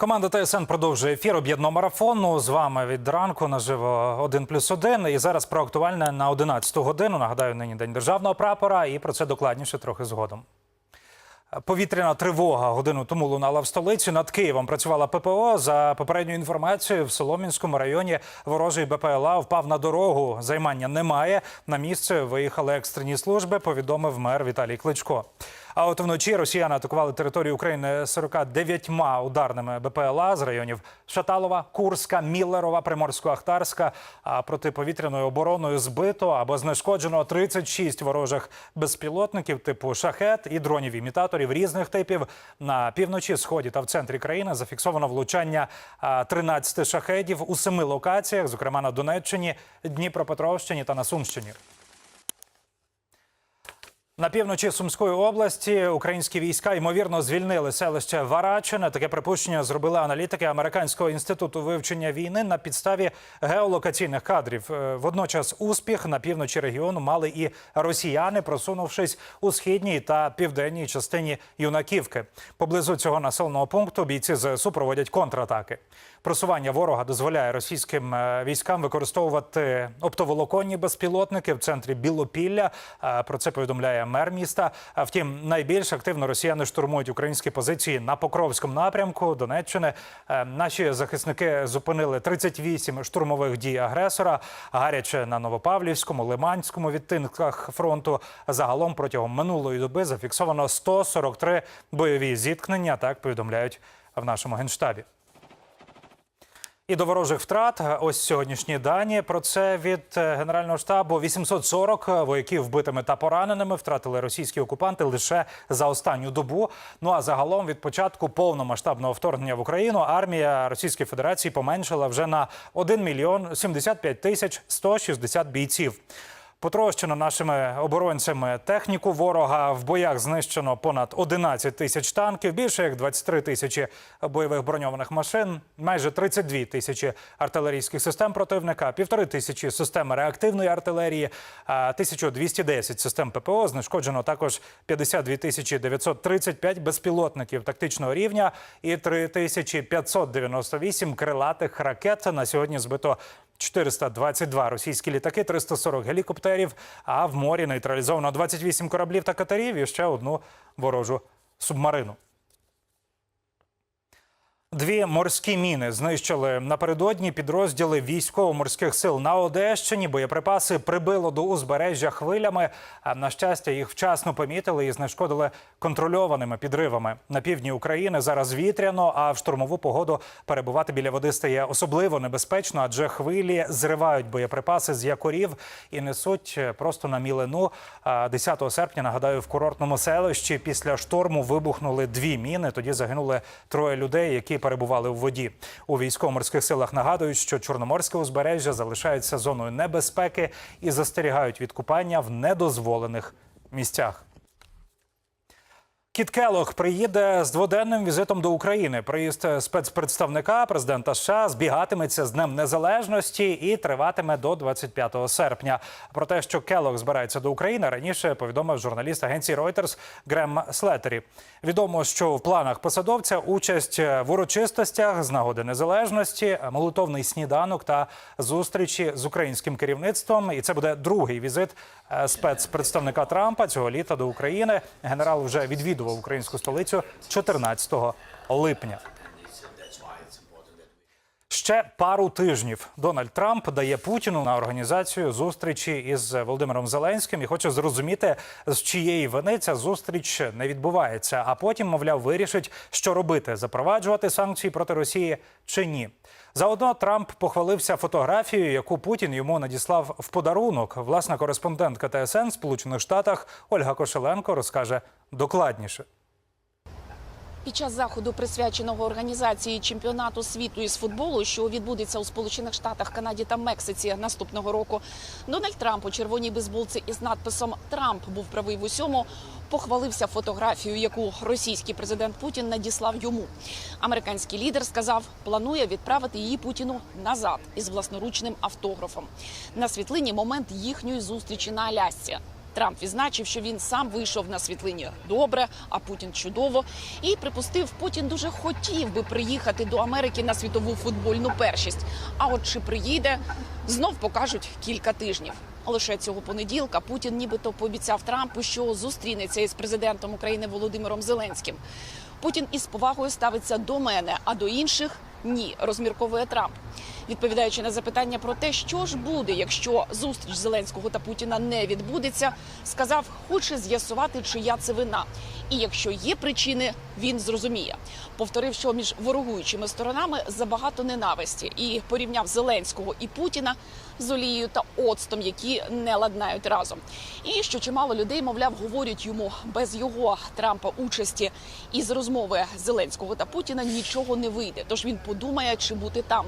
Команда ТСН продовжує ефір об'єднаного марафону. З вами від ранку наживо 1 плюс 1. І зараз про актуальне на 11 годину. Нагадаю, нині день державного прапора, і про це докладніше трохи згодом. Повітряна тривога годину тому лунала в столиці. Над Києвом працювала ППО. За попередньою інформацією, в Солом'янському районі ворожий БПЛА впав на дорогу. Займання немає. На місце виїхали екстрені служби. Повідомив мер Віталій Кличко. А от вночі росіяни атакували територію України 49 ударними БПЛА з районів Шаталова, Курська, Міллерова, Приморсько-Ахтарська. А протиповітряною обороною збито або знешкоджено 36 ворожих безпілотників типу шахет і дронів-імітаторів різних типів. На півночі, сході та в центрі країни зафіксовано влучання а, 13 шахедів у семи локаціях, зокрема на Донеччині, Дніпропетровщині та на Сумщині. На півночі Сумської області українські війська ймовірно звільнили селище Варачине. Таке припущення зробили аналітики американського інституту вивчення війни на підставі геолокаційних кадрів. Е, Водночас успіх на півночі регіону мали і росіяни, просунувшись у східній та південній частині юнаківки. Поблизу цього населеного пункту бійці ЗСУ проводять контратаки. Просування ворога дозволяє російським е, військам використовувати оптоволоконні безпілотники в центрі Білопілля. Е, Про це повідомляє мер міста. А Втім, найбільш активно росіяни штурмують українські позиції на Покровському напрямку Донеччини. Е, Наші захисники зупинили 38 штурмових дій агресора. Гаряче на Новопавлівському, Лиманському відтинках фронту. Загалом протягом минулої доби зафіксовано 143 бойові зіткнення. Так повідомляють в нашому генштабі. І до ворожих втрат ось сьогоднішні дані. Про це від е, генерального штабу 840 вояків вбитими та пораненими втратили російські окупанти лише за останню добу. Ну а загалом від початку повномасштабного вторгнення в Україну армія Російської Федерації поменшила вже на 1 мільйон 75 тисяч 160 бійців. Потрощено нашими оборонцями техніку ворога. В боях знищено понад 11 тисяч танків, більше як 23 тисячі бойових броньованих машин, майже 32 тисячі артилерійських систем противника, півтори тисячі систем реактивної артилерії, а 1210 систем ППО. Знешкоджено також 52 тисячі 935 безпілотників тактичного рівня і 3598 крилатих ракет. На сьогодні збито 422 російські літаки, 340 гелікоптерів. А в морі нейтралізовано 28 кораблів та катерів і ще одну ворожу субмарину. Дві морські міни знищили напередодні підрозділи військово-морських сил на Одещині. Боєприпаси прибило до узбережжя хвилями. А на щастя, їх вчасно помітили і знешкодили контрольованими підривами. На півдні України зараз вітряно, а в штурмову погоду перебувати біля води стає особливо небезпечно, адже хвилі зривають боєприпаси з якорів і несуть е, просто на мілину. А 10 серпня нагадаю, в курортному селищі після шторму вибухнули дві міни. Тоді загинули троє людей, які перебували у воді. У військово-морських силах нагадують, що чорноморське узбережжя залишається зоною небезпеки і застерігають від купання в недозволених місцях. Кіт Келох приїде з дводенним візитом до України. Приїзд спецпредставника президента США збігатиметься з Днем Незалежності і триватиме до 25 серпня. Про те, що Келох збирається до України, раніше повідомив журналіст агенції Reuters Грем Слетері. Відомо, що в планах посадовця участь в урочистостях з нагоди незалежності, молитовний сніданок та зустрічі з українським керівництвом. І це буде другий візит е, спецпредставника Трампа цього літа до України. Генерал вже відвідував українську столицю 14 липня. Ще пару тижнів Дональд Трамп дає Путіну на організацію зустрічі із Володимиром Зеленським і хоче зрозуміти, з чиєї вини ця зустріч не відбувається. А потім, мовляв, вирішить, що робити: запроваджувати санкції проти Росії чи ні. Заодно Трамп похвалився фотографією, яку Путін йому надіслав в подарунок. Власна кореспондентка ТСН Сполучених Штатах Ольга Кошеленко розкаже докладніше. Під час заходу, присвяченого організації чемпіонату світу із футболу, що відбудеться у Сполучених Штатах, Канаді та Мексиці наступного року, Дональд Трамп у червоній бейсболці із надписом Трамп був правий в усьому. Похвалився фотографією, яку російський президент Путін надіслав йому. Американський лідер сказав, планує відправити її Путіну назад із власноручним автографом. На світлині момент їхньої зустрічі на Алясці. Трамп відзначив, що він сам вийшов на світлині добре, а Путін чудово. І припустив, Путін дуже хотів би приїхати до Америки на світову футбольну першість. А от чи приїде, знов покажуть кілька тижнів. Лише цього понеділка Путін нібито пообіцяв Трампу, що зустрінеться із президентом України Володимиром Зеленським. Путін із повагою ставиться до мене, а до інших ні, розмірковує Трамп. Відповідаючи на запитання про те, що ж буде, якщо зустріч Зеленського та Путіна не відбудеться, сказав, хоче з'ясувати, чия це вина. І якщо є причини, він зрозуміє. Повторив, що між ворогуючими сторонами забагато ненависті і порівняв Зеленського і Путіна з олією та оцтом, які не ладнають разом. І що чимало людей, мовляв, говорять йому без його Трампа участі із розмови Зеленського та Путіна нічого не вийде. Тож він подумає, чи бути там.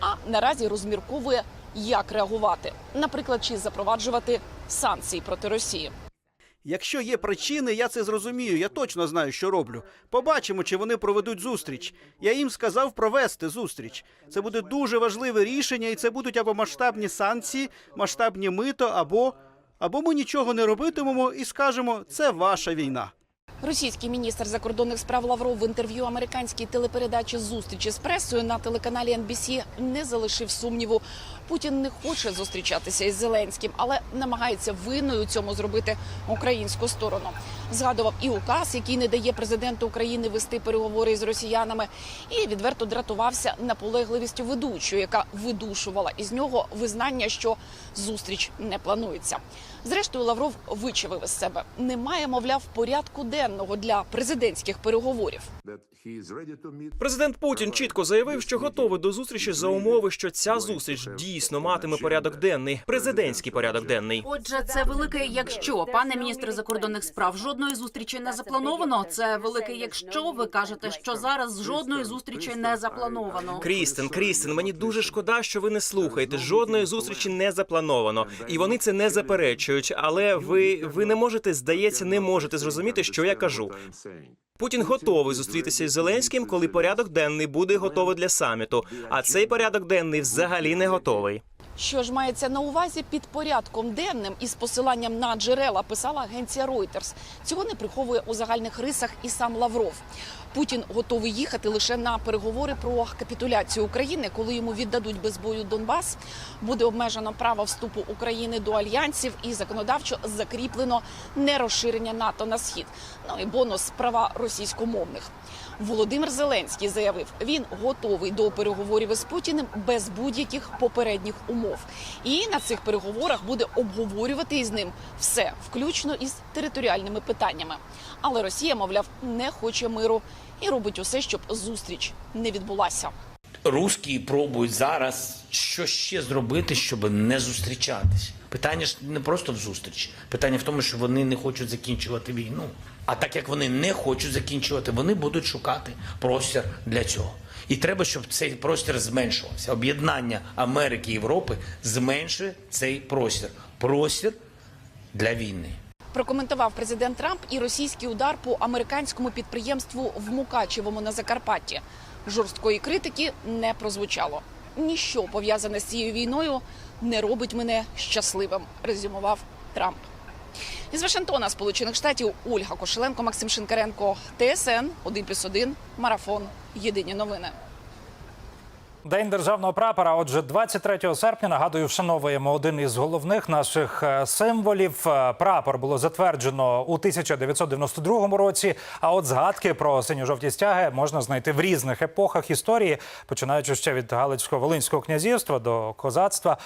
А наразі розмірковує, як реагувати, наприклад, чи запроваджувати санкції проти Росії. Якщо є причини, я це зрозумію. Я точно знаю, що роблю. Побачимо, чи вони проведуть зустріч. Я їм сказав провести зустріч. Це буде дуже важливе рішення, і це будуть або масштабні санкції, масштабні мито, або або ми нічого не робитимемо і скажемо, це ваша війна. Російський міністр закордонних справ Лавров в інтерв'ю американській телепередачі зустрічі з пресою на телеканалі NBC не залишив сумніву. Путін не хоче зустрічатися із Зеленським, але намагається винною цьому зробити українську сторону. Згадував і указ, який не дає президенту України вести переговори з росіянами, і відверто дратувався наполегливістю ведучої, яка видушувала із нього визнання, що зустріч не планується. Зрештою, Лавров вичавив із себе. Немає, мовляв, порядку денного для президентських переговорів. Президент Путін чітко заявив, що готовий до зустрічі за умови, що ця зустріч дійсно матиме порядок денний, президентський порядок денний. Отже, це велике якщо, пане міністр закордонних справ, жодної зустрічі не заплановано. Це велике якщо ви кажете, що зараз жодної зустрічі не заплановано. Крістен, Крістен, мені дуже шкода, що ви не слухаєте. Жодної зустрічі не заплановано, і вони це не заперечують. Але ви, ви не можете, здається, не можете зрозуміти, що я кажу. Путін готовий зустрітися з Зеленським, коли порядок денний буде готовий для саміту. А цей порядок денний взагалі не готовий. Що ж мається на увазі під порядком денним із посиланням на джерела, писала агенція Reuters. Цього не приховує у загальних рисах і сам Лавров. Путін готовий їхати лише на переговори про капітуляцію України, коли йому віддадуть без бою Донбас. Буде обмежено право вступу України до альянсів і законодавчо закріплено нерозширення НАТО на схід. Ну і бонус права російськомовних. Володимир Зеленський заявив, він готовий до переговорів із Путіним без будь-яких попередніх умов. І на цих переговорах буде обговорювати із ним все, включно із територіальними питаннями. Але Росія, мовляв, не хоче миру і робить усе, щоб зустріч не відбулася. Русські пробують зараз що ще зробити, щоб не зустрічатись. Питання ж не просто в зустрічі. Питання в тому, що вони не хочуть закінчувати війну. А так як вони не хочуть закінчувати, вони будуть шукати простір для цього. І треба, щоб цей простір зменшувався. Об'єднання Америки і Європи зменшує цей простір. Простір для війни. Прокоментував президент Трамп і російський удар по американському підприємству в Мукачевому на Закарпатті. Жорсткої критики не прозвучало. Ніщо пов'язане з цією війною не робить мене щасливим, резюмував Трамп. Із Вашингтона, Сполучених Штатів, Ольга Кошеленко, Максим Шинкаренко, ТСН 1+,1, Марафон. Єдині новини. День державного прапора. Отже, 23 серпня нагадую, вшановуємо один із головних наших е, символів. Е, Прапор було затверджено у 1992 році. А от згадки про синьо-жовті стяги можна знайти в різних епохах історії, починаючи ще від Галицько-Волинського князівства до козацтва,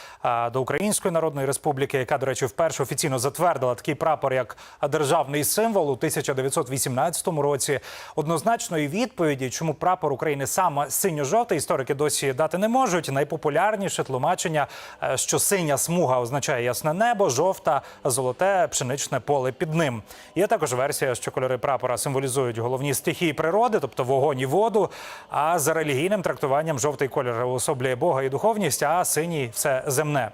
до Української Народної Республіки, яка, до речі, вперше офіційно затвердила такий прапор як державний символ у 1918 році. Однозначної відповіді, чому прапор України саме синьо-жовтий, історики досі дати не можуть. Найпопулярніше тлумачення, е, що синя смуга означає ясне небо, жовта, золоте, пшеничне поле під ним. Є також версія, що кольори прапора символізують головні стихії природи, тобто вогонь і воду. А за релігійним трактуванням жовтий кольор уособлює Бога і духовність, а синій все земне.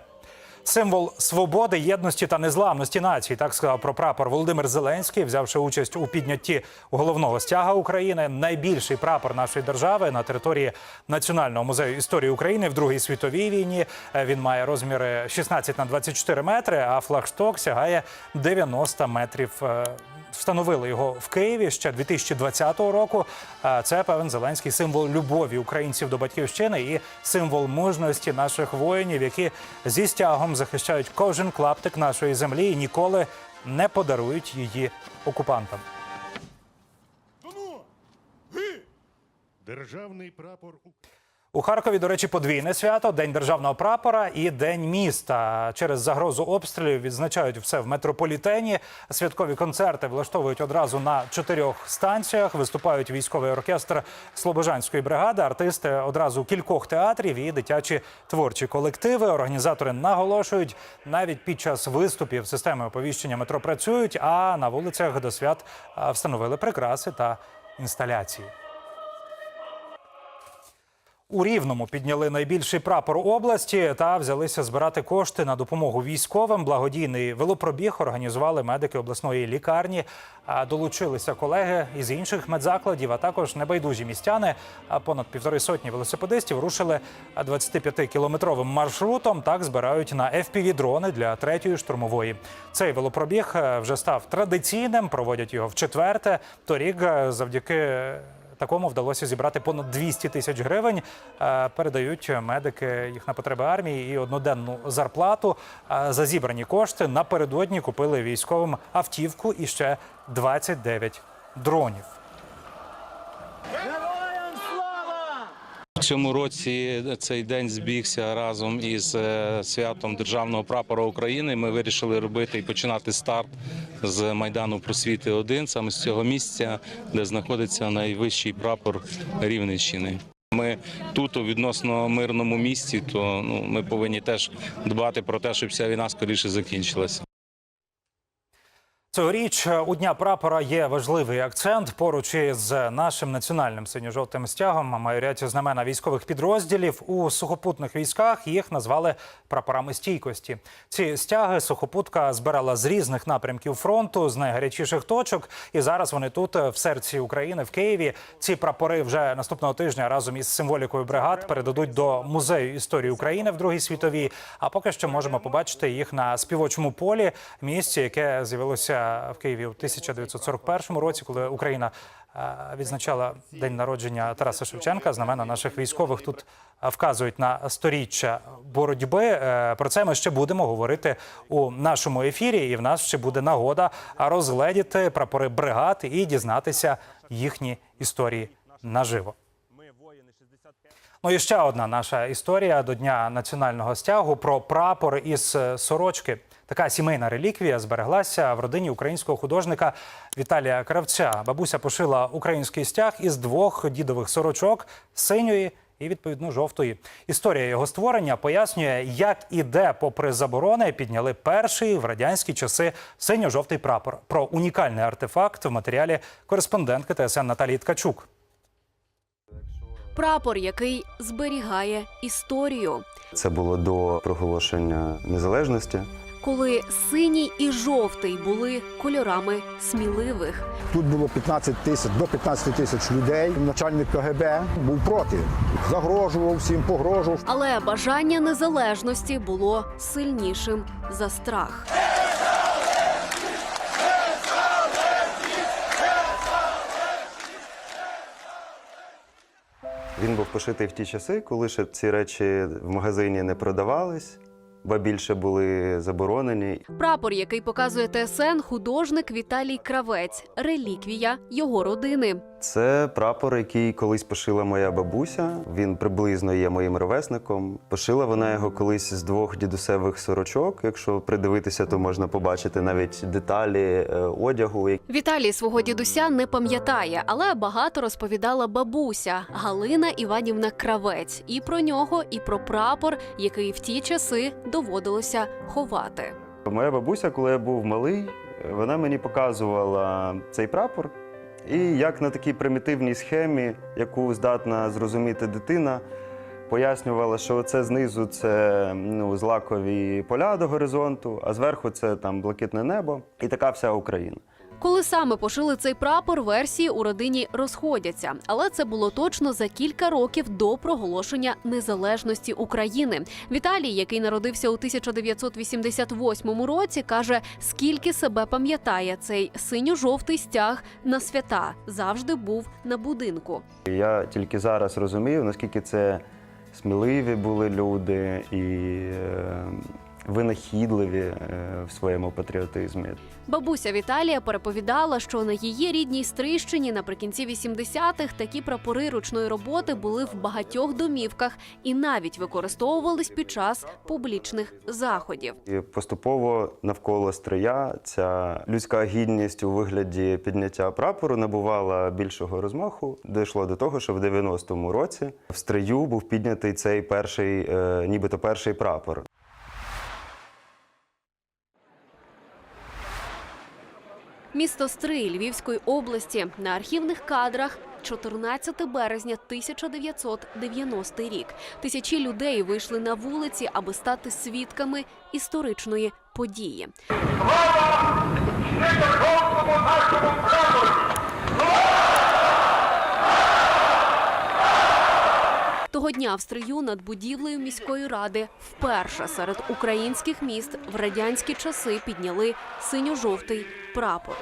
Символ свободи, єдності та незламності нації. Так сказав про прапор Володимир Зеленський, взявши участь у піднятті головного стяга України. Найбільший прапор нашої держави на території Національного музею історії України в Другій світовій війні. Е, Він має розміри 16 на 24 метри, а флагшток сягає 90 метрів. Встановили його в Києві ще 2020 року. Це певен Зеленський символ любові українців до батьківщини і символ мужності наших воїнів, які зі стягом захищають кожен клаптик нашої землі і ніколи не подарують її окупантам. Державний прапор. У Харкові, до речі, подвійне свято День державного прапора і День міста. Через загрозу обстрілів відзначають все в метрополітені. Святкові концерти влаштовують одразу на чотирьох станціях. Виступають військовий оркестр Слобожанської бригади, артисти одразу кількох театрів і дитячі творчі колективи. Організатори наголошують, навіть під час виступів системи оповіщення метро працюють, а на вулицях до свят встановили прикраси та інсталяції. У Рівному підняли найбільший прапор області та взялися збирати кошти на допомогу військовим. Благодійний велопробіг організували медики обласної лікарні. Долучилися колеги із інших медзакладів, а також небайдужі містяни. Понад півтори сотні велосипедистів рушили 25-кілометровим маршрутом. Так збирають на FPV-дрони для третьої штурмової. Цей велопробіг е, вже став традиційним. Проводять його в четверте. Торік е, завдяки. Такому вдалося зібрати понад 200 тисяч гривень. Е, Передають медики їх на потреби армії і одноденну зарплату. Е, За зібрані кошти напередодні купили військовим автівку і ще 29 дронів. Цьому році цей день збігся разом із е, святом державного прапора України. Ми вирішили робити і починати старт з майдану просвіти 1 саме з цього місця, де знаходиться найвищий прапор Рівненщини. Ми тут у відносно мирному місці, то ну ми повинні теж дбати про те, щоб ця війна скоріше закінчилася. Цьогоріч е, у дня прапора є важливий акцент. Поруч із нашим національним синьо-жовтим стягом майорять знамена військових підрозділів у сухопутних військах. Їх назвали прапорами стійкості. Ці стяги сухопутка збирала з різних напрямків фронту, з найгарячіших точок. І зараз вони тут, е, в серці України, в Києві. Ці прапори вже наступного тижня разом із символікою бригад передадуть до музею історії України в Другій світовій. А поки що можемо побачити їх на співочому полі, місці, яке з'явилося в Києві у 1941 році, коли Україна е, відзначала день народження Тараса Шевченка. Знамена наших військових тут е, вказують на сторіччя боротьби. Е, Про це ми ще будемо говорити у нашому ефірі, і в нас ще буде нагода розгледіти прапори бригад і дізнатися їхні історії наживо. Ну і ще одна наша історія до Дня національного стягу про прапор із сорочки. Така сімейна реліквія збереглася в родині українського художника Віталія Кравця. Бабуся пошила український стяг із двох дідових сорочок синьої і відповідно жовтої. Історія його створення пояснює, як і де, попри заборони, підняли перший в радянські часи синьо-жовтий прапор. Про унікальний артефакт в матеріалі кореспондентки ТСН Наталії Ткачук. Прапор, який зберігає історію, Це було до проголошення незалежності. Коли синій і жовтий були кольорами сміливих. Тут було 15 тисяч до 15 тисяч людей. Начальник КГБ був проти, загрожував всім, погрожував. Але бажання незалежності було сильнішим за страх. Він був пошитий в ті часи, коли ще ці речі в магазині не продавались, ба більше були заборонені. Прапор, який показує ТСН, художник Віталій Кравець, реліквія його родини. Це прапор, який колись пошила моя бабуся. Він приблизно є моїм ровесником. Пошила вона його колись з двох дідусевих сорочок. Якщо придивитися, то можна побачити навіть деталі е, одягу. Віталій свого дідуся не пам'ятає, але багато розповідала бабуся Галина Іванівна Кравець і про нього, і про прапор, який в ті часи доводилося ховати. Моя бабуся, коли я був малий, вона мені показувала цей прапор. І як на такій примітивній схемі, яку здатна зрозуміти дитина, пояснювала, що це знизу це ну, злакові поля до горизонту, а зверху це там блакитне небо, і така вся Україна. Коли саме пошили цей прапор, версії у родині розходяться, але це було точно за кілька років до проголошення незалежності України. Віталій, який народився у 1988 році, каже, скільки себе пам'ятає цей синьо-жовтий стяг на свята завжди був на будинку. Я тільки зараз розумію, наскільки це сміливі були люди і е, винахідливі е, в своєму патріотизмі. Бабуся Віталія переповідала, що на її рідній Стрийщині наприкінці 80-х такі прапори ручної роботи були в багатьох домівках і навіть використовувались під час публічних заходів. І поступово навколо стрия ця людська гідність у вигляді підняття прапору набувала більшого розмаху. Дійшло до того, що в 90-му році в стрию був піднятий цей перший, е, нібито перший прапор. Місто Стрий Львівської області на архівних кадрах. 14 березня 1990 рік. Тисячі людей вийшли на вулиці, аби стати свідками історичної події. Того дня в стрию над будівлею міської ради вперше серед українських міст в радянські часи підняли синьо-жовтий прапор.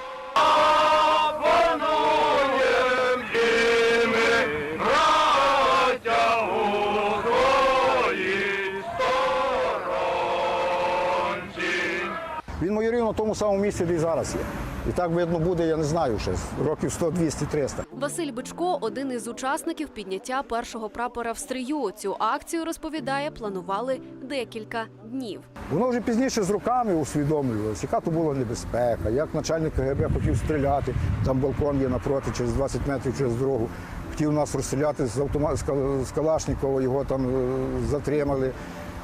Він ймовірно на тому самому місці, де і зараз є. І так видно буде, я не знаю, ще років 100, 200, 300. Василь Бичко один із учасників підняття першого прапора в стрию. Цю акцію розповідає, планували декілька днів. Воно вже пізніше з роками усвідомлювалося, яка то була небезпека, як начальник КГБ хотів стріляти, там балкон є напроти, через 20 метрів через дорогу. Хотів нас розстріляти з автомат з Кал- Калашникова, його там е, затримали,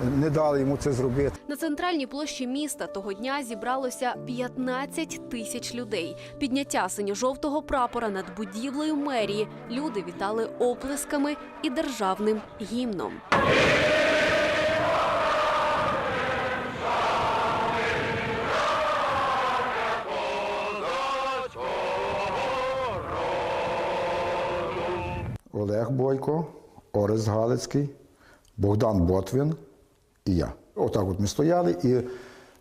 не дали йому це зробити. На центральній площі міста того дня зібралося 15 тисяч людей. Підняття синьо-жовтого прапора над будівлею мерії люди вітали оплесками і державним гімном. Олег Бойко, Орест Галицький, Богдан Ботвін і я. Отак от ми стояли і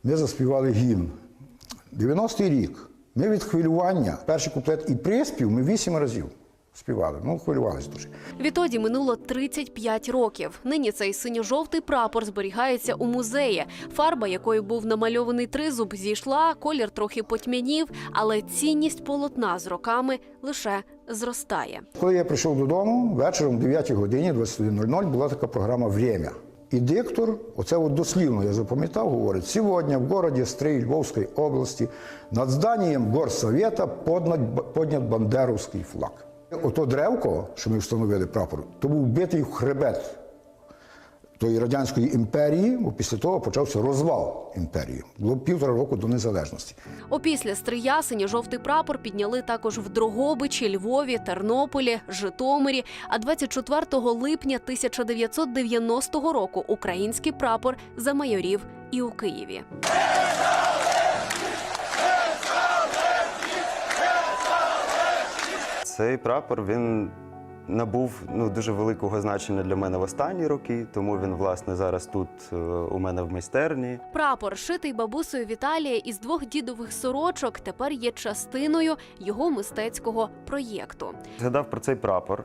ми заспівали гімн. 90-й рік. Ми від хвилювання, перший куплет і приспів ми вісім разів співали. Ну, хвилювалися дуже. Відтоді минуло 35 років. Нині цей синьо-жовтий прапор зберігається у музеї. Фарба, якою був намальований тризуб, зійшла, колір трохи потьмянів, але цінність полотна з роками лише зростає. Коли я прийшов додому, вечором, о 9 годині, 21.00, була така програма «Время». І диктор, оце от дослівно я запам'ятав, говорить, сьогодні в городі Стрий Львовської області над зданням горсовєта поднят, поднят бандеровський флаг. Ото древко, що ми встановили прапор, то був битий в хребет тої радянської імперії, бо після того почався розвал імперії. Було півтора року до незалежності. Опісля стрия синьо-жовтий прапор підняли також в Дрогобичі, Львові, Тернополі, Житомирі. А 24 липня 1990 року український прапор замайорів і у Києві. Цей прапор він набув ну, дуже великого значення для мене в останні роки, тому він, власне, зараз тут е, у мене в майстерні. Прапор, шитий бабусею Віталія із двох дідових сорочок, тепер є частиною його мистецького проєкту. Згадав про цей прапор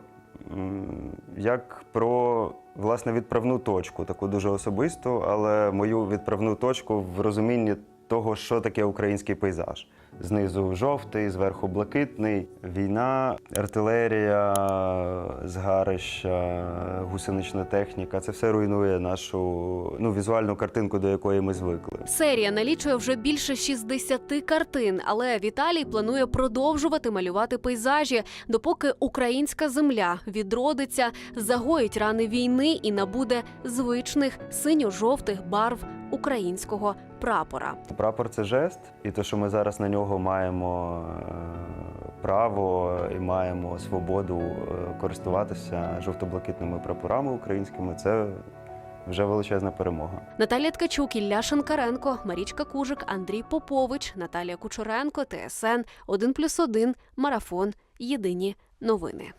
м, як про власне відправну точку, таку дуже особисту, але мою відправну точку в розумінні того, що таке український пейзаж. Знизу жовтий, зверху блакитний, війна, артилерія, згарища, гусенична техніка це все руйнує нашу ну, візуальну картинку, до якої ми звикли. Серія налічує вже більше 60 картин, але Віталій планує продовжувати малювати пейзажі, допоки українська земля відродиться, загоїть рани війни і набуде звичних синьо-жовтих барв українського прапора. Прапор це жест, і те, що ми зараз на нього маємо е, право і маємо свободу е, користуватися жовто-блакитними прапорами українськими. Це вже величезна перемога. Наталія Ткачук, Ілля Шанкаренко, Марічка Кужик, Андрій Попович, Наталія Кучуренко, ТСН 1+,1, Марафон. Єдині новини.